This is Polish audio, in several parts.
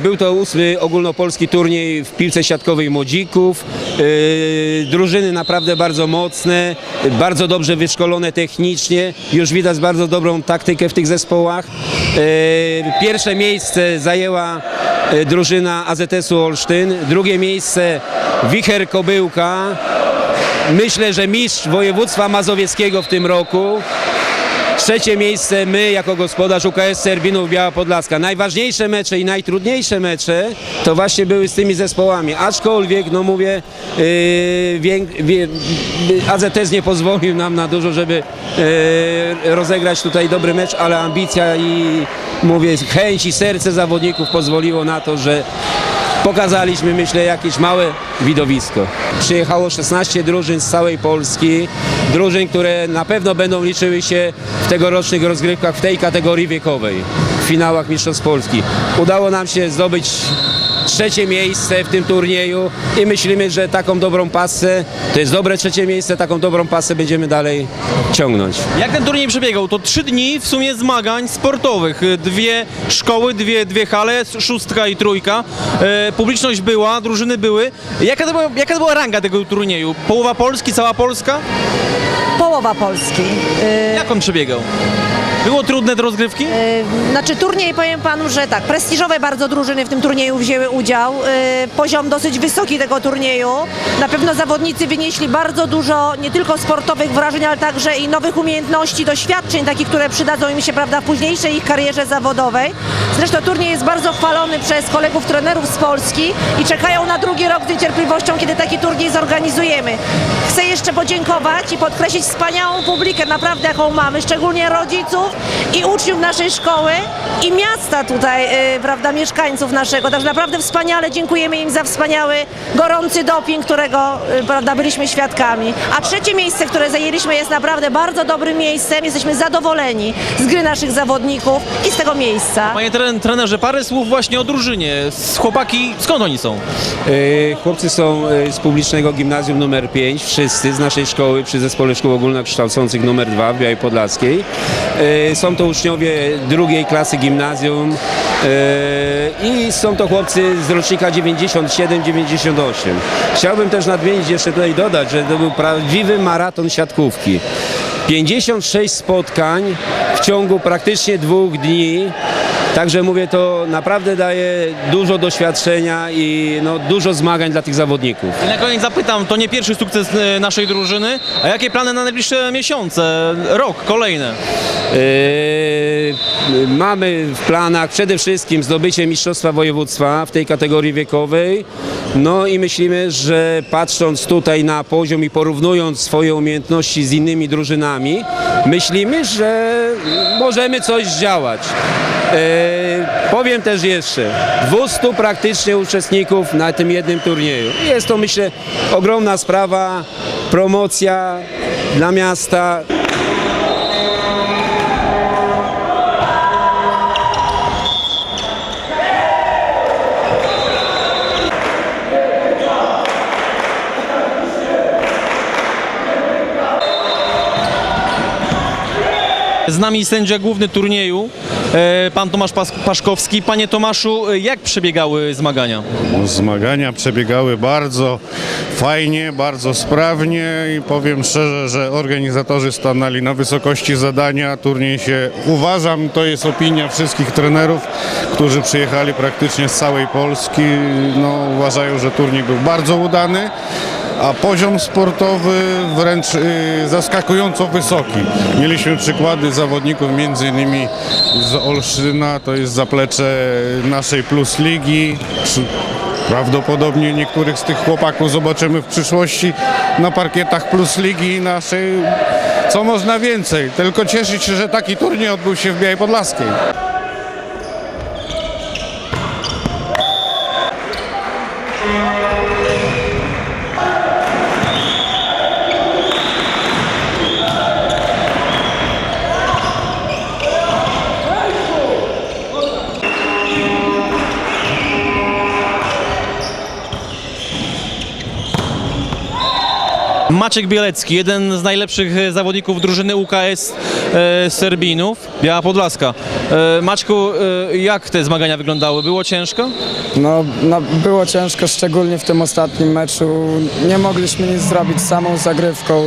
Był to ósmy ogólnopolski turniej w piłce siatkowej młodzików. Yy, drużyny naprawdę bardzo mocne, bardzo dobrze wyszkolone technicznie. Już widać bardzo dobrą taktykę w tych zespołach. Yy, pierwsze miejsce zajęła yy, drużyna AZS-u Olsztyn. Drugie miejsce Wicher Kobyłka. Myślę, że mistrz województwa mazowieckiego w tym roku. Trzecie miejsce my jako gospodarz UKS Serbinów Biała Podlaska. Najważniejsze mecze i najtrudniejsze mecze to właśnie były z tymi zespołami. Aczkolwiek, no mówię, yy, wie, AZS nie pozwolił nam na dużo, żeby yy, rozegrać tutaj dobry mecz, ale ambicja i mówię, chęć i serce zawodników pozwoliło na to, że pokazaliśmy, myślę, jakieś małe widowisko. Przyjechało 16 drużyn z całej Polski, drużyn, które na pewno będą liczyły się w tegorocznych rozgrywkach w tej kategorii wiekowej, w finałach Mistrzostw Polski. Udało nam się zdobyć trzecie miejsce w tym turnieju i myślimy, że taką dobrą pasę, to jest dobre trzecie miejsce, taką dobrą pasę będziemy dalej ciągnąć. Jak ten turniej przebiegał? To trzy dni w sumie zmagań sportowych. Dwie szkoły, dwie, dwie hale, szóstka i trójka. E, publiczność była, drużyny były. Jaka to, była, jaka to była ranga tego turnieju? Połowa Polski, cała Polska? Połowa Polski. Y, Jak on przebiegał? Było trudne te rozgrywki? y, Znaczy turniej, powiem panu, że tak, prestiżowe bardzo drużyny w tym turnieju wzięły udział. Y, Poziom dosyć wysoki tego turnieju. Na pewno zawodnicy wynieśli bardzo dużo nie tylko sportowych wrażeń, ale także i nowych umiejętności, doświadczeń, takich, które przydadzą im się prawda, w późniejszej ich karierze zawodowej. Zresztą turniej jest bardzo chwalony przez kolegów trenerów z Polski i czekają na drugi rok z niecierpliwością, kiedy taki turniej zorganizujemy. Chcę jeszcze podziękować i podkreślić wspaniałą publikę, naprawdę jaką mamy, szczególnie rodziców i uczniów naszej szkoły i miasta tutaj, y, prawda, mieszkańców naszego. Także naprawdę wspaniale dziękujemy im za wspaniały, gorący doping, którego, y, prawda, byliśmy świadkami. A trzecie miejsce, które zajęliśmy jest naprawdę bardzo dobrym miejscem. Jesteśmy zadowoleni z gry naszych zawodników i z tego miejsca. Panie tren, trenerze, parę słów właśnie o drużynie. Z chłopaki, skąd oni są? E, Chłopcy są e, z publicznego gimnazjum numer 5, wszyscy z naszej szkoły przy Zespole Szkół Ogólnokształcących numer 2 w Białej Podlaskiej. E, Są to uczniowie drugiej klasy gimnazjum e, i są to chłopcy z rocznika 97-98. Chciałbym też nadmienić, jeszcze tutaj dodać, że to był prawdziwy maraton siatkówki. 56 spotkań w ciągu praktycznie dwóch dni. Także mówię, to naprawdę daje dużo doświadczenia i no, dużo zmagań dla tych zawodników. I na koniec zapytam, to nie pierwszy sukces e, naszej drużyny, a jakie plany na najbliższe miesiące, rok, kolejne? Yy, mamy w planach przede wszystkim zdobycie Mistrzostwa Województwa w tej kategorii wiekowej. No i myślimy, że patrząc tutaj na poziom i porównując swoje umiejętności z innymi drużynami, myślimy, że możemy coś zdziałać. Yy, powiem też jeszcze, 200 praktycznie uczestników na tym jednym turnieju. Jest to myślę ogromna sprawa, promocja dla miasta. Z nami sędzia główny turnieju, e, pan Tomasz Pas- Paszkowski. Panie Tomaszu, e, jak przebiegały zmagania? No, Zmagania przebiegały bardzo fajnie, bardzo sprawnie i powiem szczerze, że organizatorzy stanęli na wysokości zadania. Turniej się, uważam, to jest opinia wszystkich trenerów, którzy przyjechali praktycznie z całej Polski. No, uważają, że turniej był bardzo udany. A poziom sportowy wręcz y, zaskakująco wysoki. Mieliśmy przykłady zawodników, między innymi z Olsztyna, to jest zaplecze naszej Plus Ligi. Prawdopodobnie niektórych z tych chłopaków zobaczymy w przyszłości na parkietach Plus Ligi naszej. Co można więcej? Tylko cieszyć się, że taki turniej odbył się w Białej Podlaskiej. Maciek Bielecki, jeden z najlepszych e, zawodników drużyny UKS. e, Serbinów, Biała Podlaska. E, Maćku, e, jak te zmagania wyglądały? Było ciężko? No, no, było ciężko, szczególnie w tym ostatnim meczu. Nie mogliśmy nic zrobić, samą zagrywką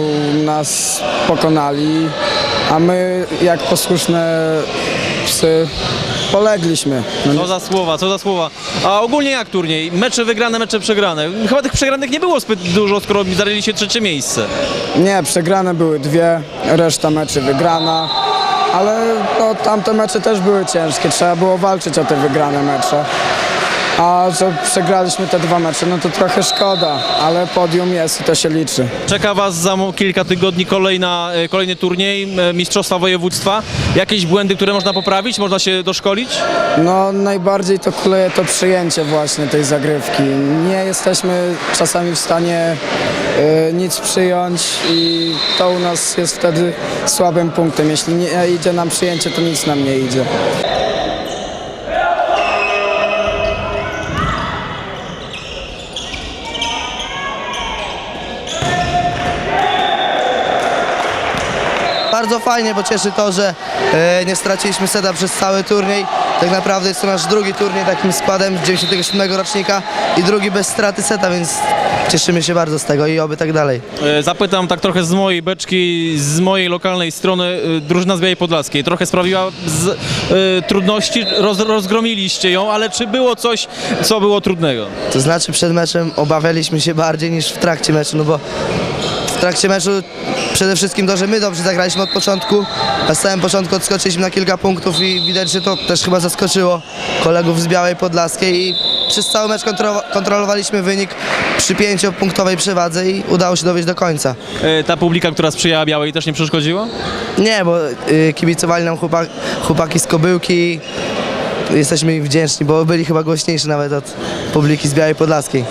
nas pokonali, a my jak posłuszne psy polegliśmy. No, Co za słowa, co za słowa. A ogólnie jak turniej? Mecze wygrane, mecze przegrane. Chyba tych przegranych nie było zbyt dużo, skoro zajęli się trzecie miejsce. nie, przegrane były dwie, reszta meczy wygrana, ale no, tamte mecze też były ciężkie, trzeba było walczyć o te wygrane mecze. A że przegraliśmy te dwa mecze, no to trochę szkoda, ale podium jest i to się liczy. Czeka Was za kilka tygodni kolejna, e, kolejny turniej e, Mistrzostwa Województwa. Jakieś błędy, które można poprawić? Można się doszkolić? No najbardziej to kuleje to przyjęcie właśnie tej zagrywki. Nie jesteśmy czasami w stanie y, nic przyjąć i to u nas jest wtedy słabym punktem. Jeśli nie idzie nam przyjęcie, to nic nam nie idzie. Bardzo fajnie, bo cieszy to, że e, nie straciliśmy seta przez cały turniej. Tak naprawdę jest to nasz drugi turniej takim składem z 97 rocznika i drugi bez straty seta, więc cieszymy się bardzo z tego i oby tak dalej. E, Zapytam tak trochę z mojej beczki, z mojej lokalnej strony. e, Drużyna z Białej Podlaskiej trochę sprawiła z, e, trudności, roz, rozgromiliście ją, ale czy było coś, co było trudnego? To znaczy przed meczem obawialiśmy się bardziej niż w trakcie meczu, no bo w trakcie meczu przede wszystkim to, że my dobrze zagraliśmy od początku, na samym początku odskoczyliśmy na kilka punktów i widać, że to też chyba zaskoczyło kolegów z Białej Podlaskiej i przez cały mecz kontro- kontrolowaliśmy wynik przy pięciopunktowej przewadze i udało się dowieść do końca. E, Ta publika, która sprzyjała Białej też nie przeszkodziła? Nie, bo y, kibicowali nam chłopak, chłopaki z Kobyłki, jesteśmy im wdzięczni, bo byli chyba głośniejsi nawet od publiki z Białej Podlaskiej.